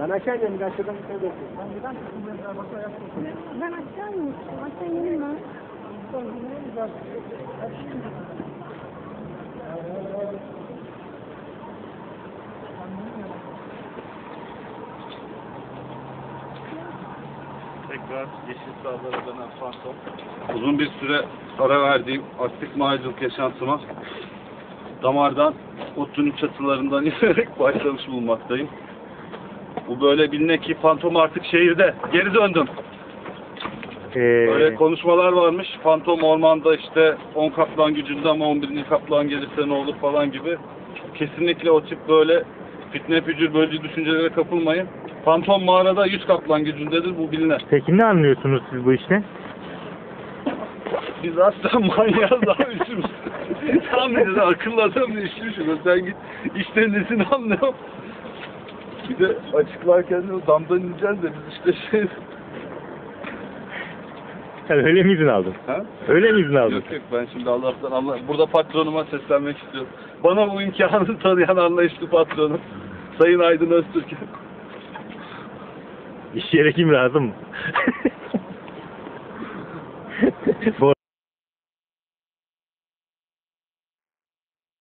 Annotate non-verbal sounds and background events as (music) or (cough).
Ben aşağı ineyim, ben şuradan bir şey bekliyorum. Ben aşağı. Aşağı ineyim mi? Tekrar yeşil dönen fantom. Uzun bir süre ara verdiğim aktif mağazacılık yaşantıma damardan Ottu'nun çatılarından (laughs) inerek başlamış bulunmaktayım. Bu böyle biline ki fantom artık şehirde. Geri döndüm. Ee, Böyle konuşmalar varmış. Fantom ormanda işte 10 kaplan gücünde ama 11. kaplan gelirse ne olur falan gibi. Kesinlikle o tip böyle fitne fücür bölücü düşüncelere kapılmayın. Fantom mağarada 100 kaplan gücündedir bu biliner. peki ne anlıyorsunuz siz bu işte? Biz aslen manyağız daha üçümüz. Tam dedi akıllı adam da işlemişim. Sen git işte nesini anlıyorum. Bir de açıklarken de damdan ineceğiz de biz işte şey... Sen öyle mi izin aldın? Ha? Öyle mi izin aldın? Yok yok ben şimdi Allah'tan Allah burada patronuma seslenmek istiyorum. Bana bu imkanı (laughs) tanıyan anlayışlı patronum. Sayın Aydın Öztürk. İş yere kim lazım? (laughs) Bu